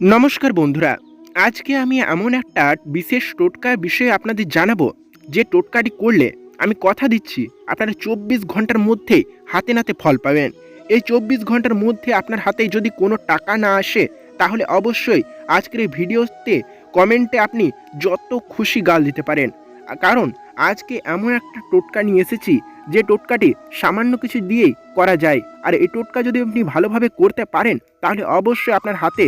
নমস্কার বন্ধুরা, আজকে আমি এমন একটা বিশেষ টোটকার বিষয়ে আপনাদের জানাব, যে টোটকাটি করলে আমি কথা দিচ্ছি, আপনারা চব্বিশ ঘণ্টার মধ্যে হাতে নাতে ফল পাবেন। এই চব্বিশ ঘণ্টার মধ্যে আপনার হাতে যদি কোনো টাকা না আসে, তাহলে অবশ্যই আজকের এই ভিডিওতে কমেন্টে আপনি যত খুশি গাল দিতে পারেন। কারণ আজকে এমন একটা টোটকা নিয়ে এসেছি, যে টোটকাটি সামান্য কিছু দিয়েই করা যায়। আর এই টোটকা যদি আপনি ভালোভাবে করতে পারেন, তাহলে অবশ্যই আপনার হাতে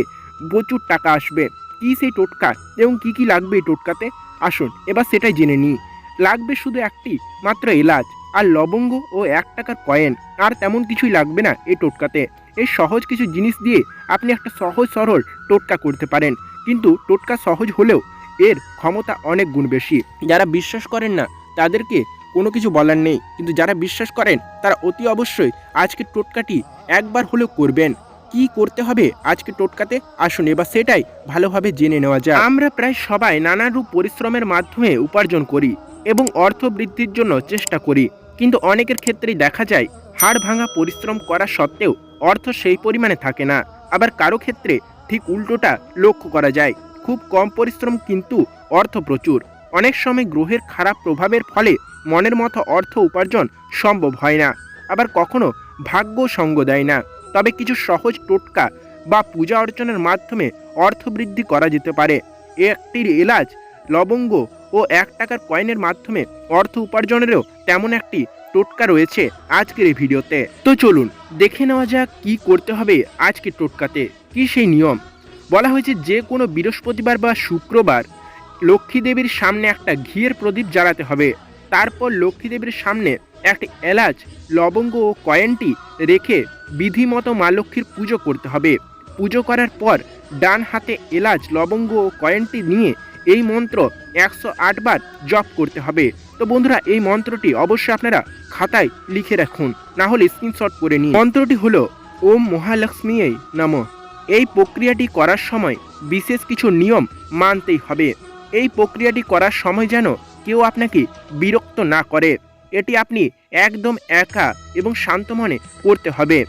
প্রচুর টাকা আসবে। কি সেই টোটকা? এবং কি কি লাগবে এই টোটকাতে? আসুন, এবার সেটাই জেনে নিই। লাগবে শুধু একটি, মাত্র এলাচ, আর লবঙ্গ ও এক টাকার কয়েন। আর তেমন কিছুই লাগবে না এই টোটকাতে। এই সহজ কিছু জিনিস দিয়ে আপনি একটা সহজ সরল টোটকা করতে পারেন। কিন্তু টোটকা সহজ হলেও এর ক্ষমতা অনেক গুণ বেশি। যারা বিশ্বাস করেন না, তাদেরকে কোনো কিছু বলার নেই। কিন্তু যারা বিশ্বাস করেন, তারা অতি অবশ্যই আজকের টোটকাটি একবার হলেও করবেন। কি করতে হবে আজকে টোটকাতে? আসুন, এবার সেটাই ভালোভাবে জেনে নেওয়া যায় আমরা প্রায় সবাই নানান রূপ পরিশ্রমের মাধ্যমে উপার্জন করি এবং অর্থ বৃদ্ধির জন্য চেষ্টা করি। কিন্তু অনেকের ক্ষেত্রেই দেখা যায়, হাড় ভাঙা পরিশ্রম করা সত্ত্বেও অর্থ সেই পরিমাণে থাকে না। আবার কারও ক্ষেত্রে ঠিক উল্টোটা লক্ষ্য করা যায়। খুব কম পরিশ্রম কিন্তু অর্থ প্রচুর। অনেক সময় গ্রহের খারাপ প্রভাবের ফলে মনের মতো অর্থ উপার্জন সম্ভব হয় না। আবার কখনো ভাগ্য সঙ্গ দেয় না। তবে কিছু সহজ টোটকা বা পূজা অর্চনার মাধ্যমে অর্থ বৃদ্ধি করা যেতে পারে। একটির এলাচ, লবঙ্গ ও এক টাকার কয়েনের মাধ্যমে অর্থ উপার্জনেরও তেমন একটি টোটকা রয়েছে আজকের এই ভিডিওতে। তো চলুন, দেখে নেওয়া যাক কি করতে হবে আজকের টোটকাতে। কি সেই নিয়ম? বলা হয়েছে যে কোনো বৃহস্পতিবার বা শুক্রবার লক্ষ্মী দেবীর সামনে একটা ঘিয়ের প্রদীপ জ্বালাতে হবে। তারপর লক্ষ্মী দেবীর সামনে একটি এলাচ, লবঙ্গ ও কয়েনটি রেখে বিধিমতো মা লক্ষ্মীর পুজো করতে হবে। পুজো করার পর ডান হাতে এলাচ, লবঙ্গ ও কয়েনটি নিয়ে এই মন্ত্র একশো বার জপ করতে হবে। তো বন্ধুরা, এই মন্ত্রটি অবশ্যই আপনারা খাতায় লিখে রাখুন, না হলে স্ক্রিনশট করে নিন। মন্ত্রটি হলো, ওম মহালক্ষ্মী নম। এই প্রক্রিয়াটি করার সময় বিশেষ কিছু নিয়ম মানতেই হবে। এই প্রক্রিয়াটি করার সময় যেন কেউ আপনাকে বিরক্ত না করে। এটি আপনি একদম একা এবং শান্ত মনে করতে হবে।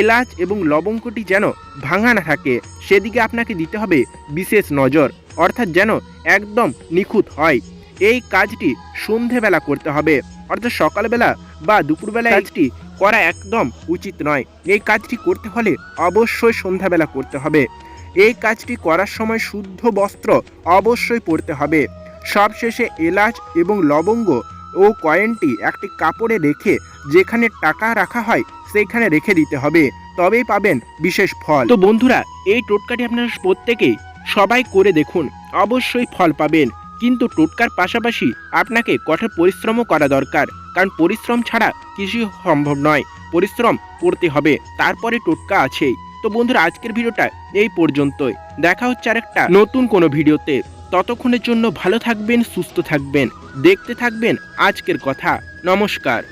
এলাচ এবং লবঙ্গটি যেন ভাঙা না থাকে সেদিকে আপনাকে দিতে হবে বিশেষ নজর অর্থাৎ যেন একদম নিখুঁত হয়। এই কাজটি সন্ধেবেলা করতে হবে অর্থাৎ সকালবেলা বা দুপুরবেলা কাজটি করা একদম উচিত নয়। এই কাজটি করতে হলে অবশ্যই সন্ধ্যাবেলা করতে হবে। এই কাজটি করার সময় শুদ্ধ বস্ত্র অবশ্যই পরতে হবে। সবশেষে এলাচ এবং লবঙ্গ ও কয়েনটি একটি কাপড়ে রেখে যেখানে টাকা রাখা হয় সেইখানে রেখে দিতে হবে। তবেই পাবেন বিশেষ ফল। তো বন্ধুরা, এই টোটকাটি আপনারা প্রত্যেকেই সবাই করে দেখুন। অবশ্যই ফল পাবেন। কিন্তু টোটকার পাশাপাশি আপনাকে কঠোর পরিশ্রমও করা দরকার। কারণ পরিশ্রম ছাড়া কিছুই সম্ভব নয়। পরিশ্রম করতে হবে। তারপরে টোটকা আছেই। তো বন্ধুরা, আজকের ভিডিওটা এই পর্যন্তই। দেখা হচ্ছে আরেকটা নতুন কোনো ভিডিওতে। ততক্ষণের জন্য ভালো থাকবেন সুস্থ থাকবেন দেখতে থাকবেন আজকের কথা। নমস্কার।